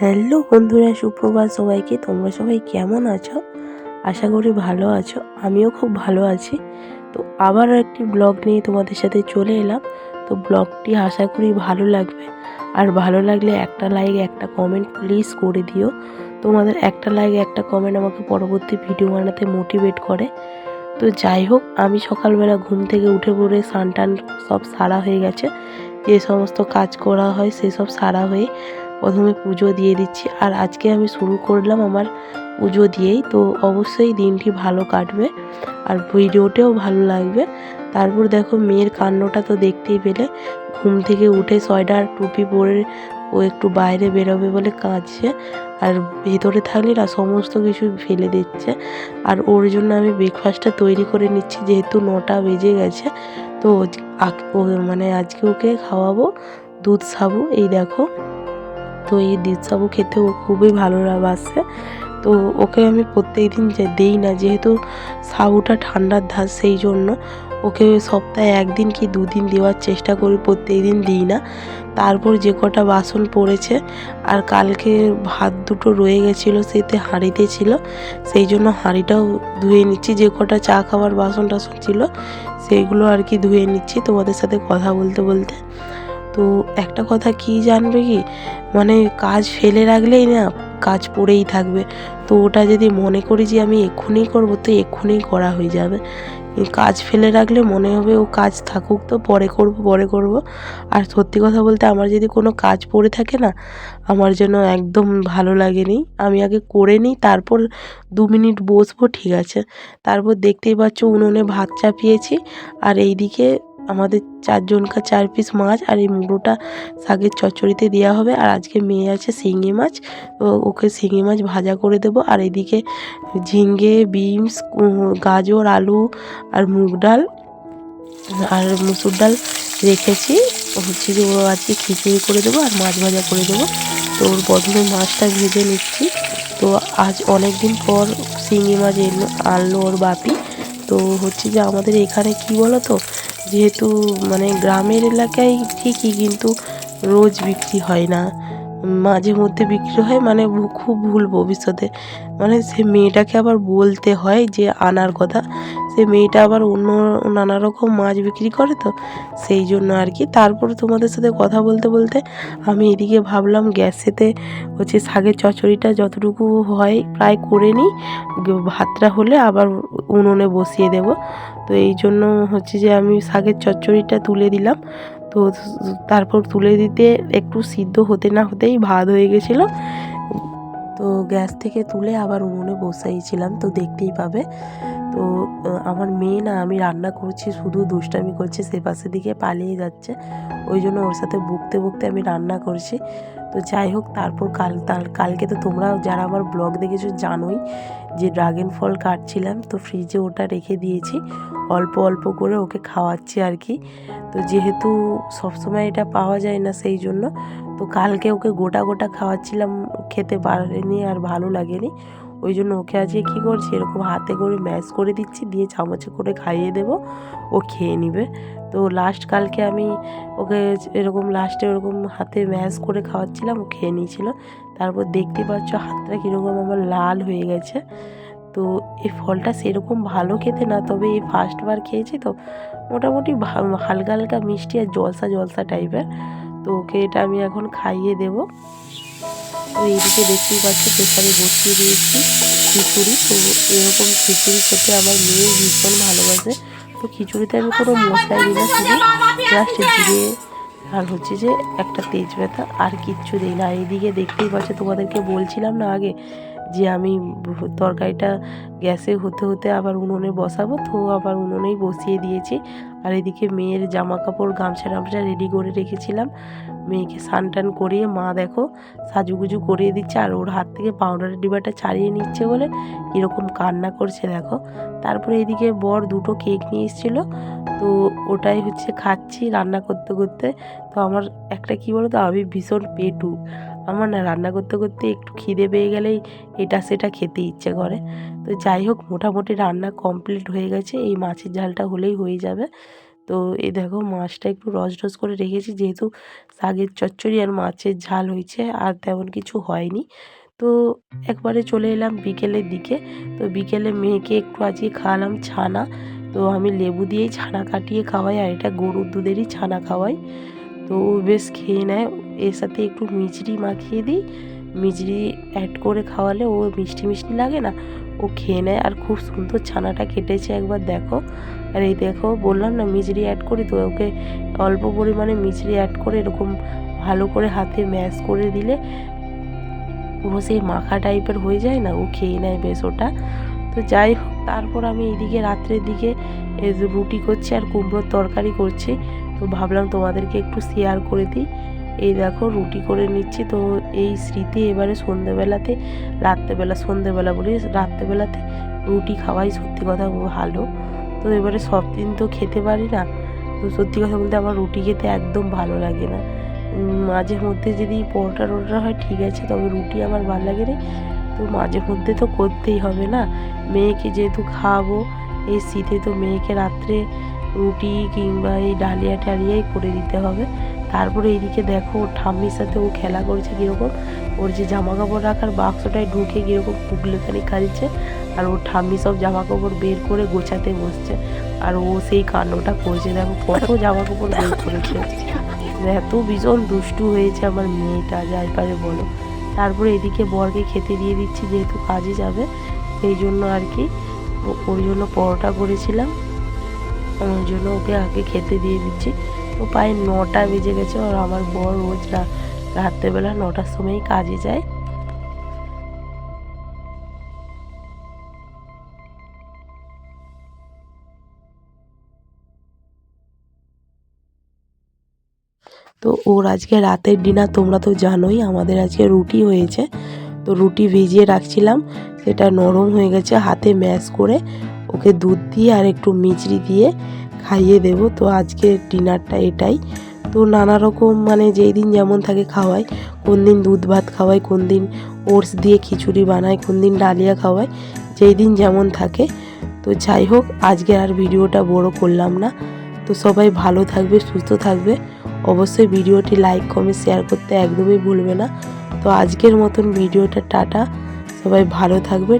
Hello বন্ধুরা, সুপ্রভাত সবাইকে। তোমরা সবাই কেমন আছো? আশা করি ভালো আছো। আমিও খুব ভালো আছি। তো আবারও একটি ব্লগ নিয়ে তোমাদের সাথে চলে এলাম। তো ব্লগটি আশা করি ভালো লাগবে। আর ভালো লাগলে একটা লাইক, একটা কমেন্ট প্লিজ করে দিও। তোমাদের একটা লাইক, একটা কমেন্ট আমাকে পরবর্তী ভিডিও বানাতে মোটিভেট করে। তো যাই হোক, আমি সকালবেলা ঘুম থেকে উঠে পড়ে স্নান টান সব সারা হয়ে গেছে। যে সমস্ত কাজ করা হয় সেসব সারা হয়ে প্রথমে পুজো দিয়ে দিচ্ছি। আর আজকে আমি শুরু করলাম আমার পুজো দিয়েই। তো অবশ্যই দিনটি ভালো কাটবে আর ভিডিওটাও ভালো লাগবে। তারপর দেখো মেয়ের কান্ডটা তো দেখতেই পেলে। ঘুম থেকে উঠে সোয়েটার, টুপি পরে ও একটু বাইরে বেরোবে বলে কাঁদছে। আর ভেতরে থাকলে না সমস্ত কিছু ফেলে দিচ্ছে। আর ওর জন্য আমি ব্রেকফাস্টটা তৈরি করে নিচ্ছি, যেহেতু নটা বেজে গেছে। তো মানে আজকে ওকে খাওয়াবো, দুধ সাবু এই দেখো। তো এই দুধ সাবু খেতে ও খুবই ভালো বাসে তো ওকে আমি প্রত্যেক দিন দিই না, যেহেতু সাবুটা ঠান্ডার ধার, সেই জন্য ওকে সপ্তাহে একদিন কি দুদিন দেওয়ার চেষ্টা করি প্রত্যেক দিন দিই না। তারপর যে কটা বাসন পড়েছে, আর কালকে ভাত দুটো রয়ে গেছিল, সেতে হাঁড়িতে ছিল, সেই জন্য হাঁড়িটাও ধুয়ে নিচ্ছি। যে কটা চা খাওয়ার বাসন টাসন ছিল সেইগুলো আর কি ধুয়ে নিচ্ছি। তোমাদের সাথে কথা বলতে বলতে তো একটা কথা কি জানবে কি? মানে কাজ ফেলে রাখলেই না কাজ পড়েই থাকবে। তো ওটা যদি মনে করি যে আমি এক্ষুনি করব, তো এক্ষুনি করা হয়ে যাবে। কাজ ফেলে রাখলে মনে হবে ও কাজ থাকুক তো পরে করব পরে করব। আর সত্যি কথা বলতে আমার যদি কোনো কাজ পড়ে থাকে না, আমার যেন একদম ভালো লাগেনি। আমি আগে করে নিই, তারপর দু মিনিট বসবো, ঠিক আছে। তারপর দেখতেই পাচ্ছ উনুনে ভাত চাপিয়েছি। আর এইদিকে আমাদের চারজনকার চার পিস মাছ আর এই মুড়োটা শাকের চচ্চড়িতে দেওয়া হবে। আর আজকে মেয়ে আছে শিঙি মাছ। তো ওকে শিঙি মাছ ভাজা করে দেবো। আর এদিকে ঝিঙ্গে বিনস গাজর, আলু আর মুগ ডাল আর মুসুর ডাল রেখেছি। হচ্ছে যে ও আজকে খিচুড়ি করে দেবো আর মাছ ভাজা করে দেবো। তো ওর প্রথমে মাছটা ভেজে নিচ্ছি। তো আজ অনেক দিন পর শিঙি মাছ এলো, আনলো ওর বাপি। তো হচ্ছে যে আমাদের এখানে কি বলো তো যেহেতু মানে গ্রামের এলাকায় ঠিকই কিন্তু রোজ বিক্রি হয় না। মাঝে মধ্যে বিক্রি হয় মানে খুব ভুল ভবিষ্যতে। মানে সে মেয়েটাকে আবার বলতে হয় যে আনার কথা। সে মেয়েটা আবার অন্য নানা রকম মাছ বিক্রি করে তো। সেই জন্য আর কি। তারপর তোমাদের সাথে কথা বলতে বলতে আমি এদিকে ভাবলাম গ্যাসেতে হচ্ছে শাকের চচড়িটা যতটুকু হয় প্রায় করে নিই। ভাতটা হলে আবার উনুনে বসিয়ে দেব। তো এই জন্য হচ্ছে যে আমি শাকের চচ্চড়িটা তুলে দিলাম। তো তারপর তুলে দিতে একটু সিদ্ধ হতে না হতেই ভাত হয়ে গেছিল। তো গ্যাস থেকে তুলে আবার উনুনে বসাইছিলাম, তো দেখতেই পাবে। তো আমার মেয়ে না আমি রান্না করছি, শুধু দুষ্টামি করছে, সে পাশের দিকে পালিয়ে যাচ্ছে। ওই জন্য ওর সাথে বকতে বকতে আমি রান্না করছি। তো যাই হোক, তারপর কাল কালকে তো তোমরা যারা আমার ব্লগ দেখেছ জানোই যে ড্রাগন ফল কাটছিলাম, তো ফ্রিজে ওটা রেখে দিয়েছি। অল্প অল্প করে ওকে খাওয়াচ্ছি আর কি। তো যেহেতু সবসময় এটা পাওয়া যায় না সেই জন্য, তো কালকে ওকে গোটা গোটা খাওয়াচ্ছিলাম, খেতে পারেনি আর ভালো লাগেনি। ওই জন্য ওকে আজকে কী করছি? এরকম হাতে করে ম্যাশ করে দিচ্ছি, দিয়ে চামচে করে খাইয়ে দেবো, ও খেয়ে নিবে। তো লাস্ট কালকে আমি ওকে এরকম লাস্টে ওরকম হাতে ম্যাশ করে খাওয়াচ্ছিলাম, ও খেয়ে নিয়েছিল। তারপর দেখতে পাচ্ছ হাতটা কীরকম আমার লাল হয়ে গেছে। তো এই ফলটা সেরকম ভালো খেতে না, তবে এই ফার্স্টবার খেয়েছি তো মোটামুটি হালকা হালকা মিষ্টি আর জলসা জলসা টাইপের তো ওকে এটা আমি এখন খাইয়ে দেবো। এইদিকে দেখতেই পাচ্ছি প্রেশারে বসিয়ে দিয়েছি খিচুড়ি। তো এরকম খিচুড়ি খেতে আমার মেয়ে ভীষণ ভালোবাসে। তো খিচুড়িতে আমি কোনো মশলাই দিই না, শুধু জাস্ট দিয়ে আর হচ্ছে যে একটা তেজ ব্যথা আর কিচ্ছু দিই না। এইদিকে দেখতেই পাচ্ছ, তোমাদেরকে বলছিলাম না আগে যে আমি তরকারিটা গ্যাসে হতে হতে আবার উনুনে বসাবো, তো আবার উনুনেই বসিয়ে দিয়েছি। আর এদিকে মেয়ের জামা কাপড় গামছা টামছা রেডি করে রেখেছিলাম। মেয়েকে স্নান টান করিয়ে মা দেখো সাজুগুজু করিয়ে দিচ্ছে আর ওর হাত থেকে পাউডারের ডিবাটা ছাড়িয়ে নিচ্ছে বলে কীরকম কান্না করছে দেখো। তারপরে এদিকে বর দুটো কেক নিয়ে এসেছিল, তো ওটাই হচ্ছে খাচ্ছি রান্না করতে করতে। তো আমার একটা কী বলো তো আমি ভীষণ পেটু। আমার না রান্না করতে করতে একটু খিদে পেয়ে গেলেই এটা সেটা খেতে ইচ্ছে করে। তো যাই হোক, মোটামুটি রান্না কমপ্লিট হয়ে গেছে। এই মাছের ঝালটা হলেই হয়ে যাবে। তো এই দেখো, মাছটা একটু রস রস করে রেখেছি। যেহেতু শাকের চচ্চড়ি আর মাছের ঝাল হয়েছে, আর তেমন কিছু হয়নি। তো একবারে চলে এলাম বিকেলের দিকে। তো বিকেলে মেয়েকে একটু আজকে খাওয়ালাম ছানা। তো আমি লেবু দিয়েই ছানা কাটিয়ে খাওয়াই, আর এটা গরুর দুধেরই ছানা খাওয়াই। তো বেশ খেয়ে নেয়। এর সাথে একটু মিচড়ি মাখিয়ে দিই। মিচড়ি অ্যাড করে খাওয়ালে ও মিষ্টি মিষ্টি লাগে না। ও খেয়ে নেয় আর খুব সুন্দর ছানাটা কেটেছে একবার দেখো। আর এই দেখো, বললাম না মিচড়ি অ্যাড করি তো, ওকে অল্প পরিমাণে মিচড়ি অ্যাড করে এরকম ভালো করে হাতে ম্যাশ করে দিলে পুরো সেই মাখা টাইপের হয়ে যায় না, ও খেয়ে নেয় বেশ ওটা। তো যাই হোক, তারপর আমি এইদিকে রাত্রের দিকে রুটি করছি আর কুমড়োর তরকারি করছি। তো ভাবলাম তোমাদেরকে একটু শেয়ার করে দিই। এই দেখো রুটি করে নিচ্ছি, তো এই স্মৃতি এবারে সন্ধেবেলাতে, রাত্রেবেলা, সন্ধেবেলা বলি, রাত্রেবেলাতে রুটি খাওয়াই সত্যি কথা ভালো। তো এবারে সব দিন তো খেতে পারি না, তো সত্যি কথা বলতে আমার রুটি খেতে একদম ভালো লাগে না। মাঝে মধ্যে যদি পরোটা টরোটা হয় ঠিক আছে, তবে রুটি আমার ভালো লাগে না। তো মাঝে মধ্যে তো করতেই হবে না। মেয়েকে যেহেতু খাওয়াবো, এই শীতে তো মেয়েকে রাত্রে রুটি কিংবা এই ডালিয়া টালিয়াই করে দিতে হবে। তারপরে এদিকে দেখো ওর ঠাম্মির সাথে ও খেলা করছে কীরকম। ওর যে জামা কাপড় রাখার বাক্সটায় ঢুকে কীরকম পুগলেখানি কালছে আর ওর ঠাম্মি সব জামা কাপড় বের করে গোছাতে বসছে। আর ও সেই কাণ্ডটা করছে, দেখো কত জামা কাপড় বের করেছে। এত ভীষণ দুষ্টু হয়েছে আমার মেয়েটা, যাই পারে বলো। তারপরে এদিকে বরকে খেতে দিয়ে দিচ্ছি, যেহেতু কাজে যাবে, সেই জন্য আর কি ওর জন্য পরোটা করেছিলাম। ওর জন্য ওকে আগে খেতে দিয়ে দিচ্ছি। প্রায় নটা বেজে গেছে আর আমার বর রোজ রাত্রেবেলা নটার সময়ই কাজে যায়। তো ওর আজকে রাতের ডিনার তোমরা তো জানোই, আমাদের আজকে রুটি হয়েছে। তো রুটি ভিজিয়ে রাখছিলাম, সেটা নরম হয়ে গেছে, হাতে ম্যাশ করে ওকে দুধ দিয়ে আর একটু মিচড়ি দিয়ে খাইয়ে দেবো। তো আজকে ডিনারটা এটাই। তো নানা রকম মানে যেই দিন যেমন থাকে খাওয়াই। কোন দিন দুধ ভাত খাওয়াই, কোন দিন ওটস দিয়ে খিচুড়ি বানাই, কোন দিন ডালিয়া খাওয়াই, যেই দিন যেমন থাকে। তো যাই হোক, আজকে আর ভিডিওটা বড় করলাম না। তো সবাই ভালো থাকবে, সুস্থ থাকবে। অবশ্যই ভিডিওটি লাইক, কমেন্ট, শেয়ার করতে একদমই ভুলবে না। তো আজকের মতন ভিডিওটা টাটা। সবাই ভালো থাকবে।